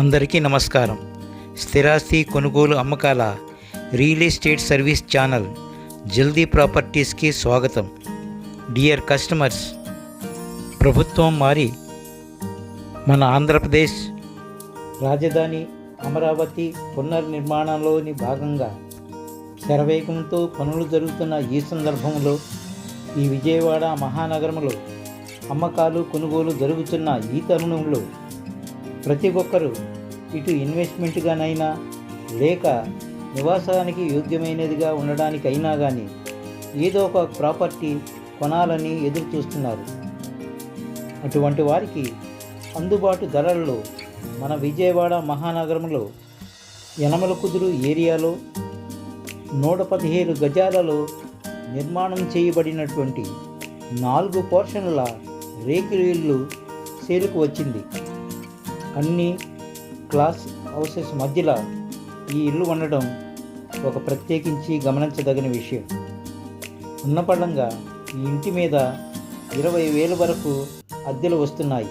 అందరికీ నమస్కారం. స్థిరాస్తి కొనుగోలు అమ్మకాల రియల్ ఎస్టేట్ సర్వీస్ ఛానల్ జల్దీ ప్రాపర్టీస్కి స్వాగతం. డియర్ కస్టమర్స్ ప్రభుత్వం మారి మన ఆంధ్రప్రదేశ్ రాజధాని అమరావతి పునర్నిర్మాణంలోని భాగంగా శరవేగంతో పనులు జరుగుతున్న ఈ సందర్భంలో ఈ విజయవాడ మహానగరంలో అమ్మకాలు కొనుగోలు జరుగుతున్న ఈ తరుణంలో ప్రతి ఒక్కరూ ఇటు ఇన్వెస్ట్మెంట్గానైనా లేక నివాసానికి యోగ్యమైనదిగా ఉండడానికైనా కానీ ఏదో ఒక ప్రాపర్టీ కొనాలని ఎదురు చూస్తున్నారు అటువంటి వారికి అందుబాటు ధరల్లో మన విజయవాడ మహానగరంలో యనమల కుదురు ఏరియాలో నూట పదిహేను గజాలలో నిర్మాణం చేయబడినటువంటి నాలుగు పోర్షన్ల రేకుల ఇల్లు సేలుకు వచ్చింది. అన్ని క్లాస్ హౌసెస్ మధ్యలో ఈ ఇల్లు ఉండడం ఒక ప్రత్యేకించి గమనించదగిన విషయం. ఉన్నపడంగా ఈ ఇంటి మీద ఇరవై వేల వరకు అద్దెలు వస్తున్నాయి.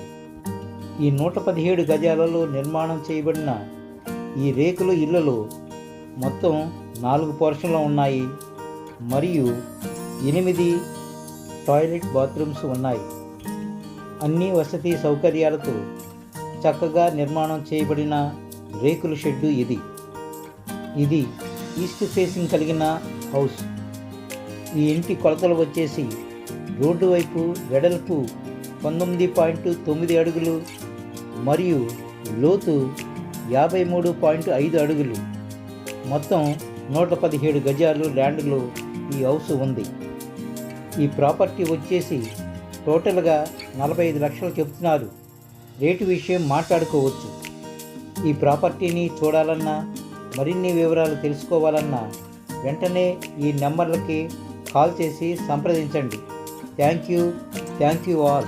ఈ నూట పదిహేడు గజాలలో నిర్మాణం చేయబడిన ఈ రేకుల ఇళ్ళలో మొత్తం నాలుగు పోర్షన్లు ఉన్నాయి. మరియు ఎనిమిది టాయిలెట్ బాత్రూమ్స్ ఉన్నాయి. అన్ని వసతి సౌకర్యాలతో చక్కగా నిర్మాణం చేయబడిన రేకుల షెడ్డు ఇది. ఇది ఈస్ట్ ఫేసింగ్ కలిగిన హౌస్. ఈ ఇంటి కొలతలు వచ్చేసి రోడ్డు వైపు వెడల్పు పంతొమ్మిది పాయింట్ తొమ్మిది అడుగులు మరియు లోతు యాభై మూడు పాయింట్ ఐదు అడుగులు. మొత్తం నూట పదిహేడు గజాలు ల్యాండ్లో ఈ హౌస్ ఉంది. ఈ ప్రాపర్టీ వచ్చేసి టోటల్గా నలభై ఐదు లక్షలు చెప్తున్నారు. రేటు విషయం మాట్లాడుకోవచ్చు. ఈ ప్రాపర్టీని చూడాలన్నా మరిన్ని వివరాలు తెలుసుకోవాలన్నా వెంటనే ఈ నెంబర్లకి కాల్ చేసి సంప్రదించండి. Thank you. Thank you all.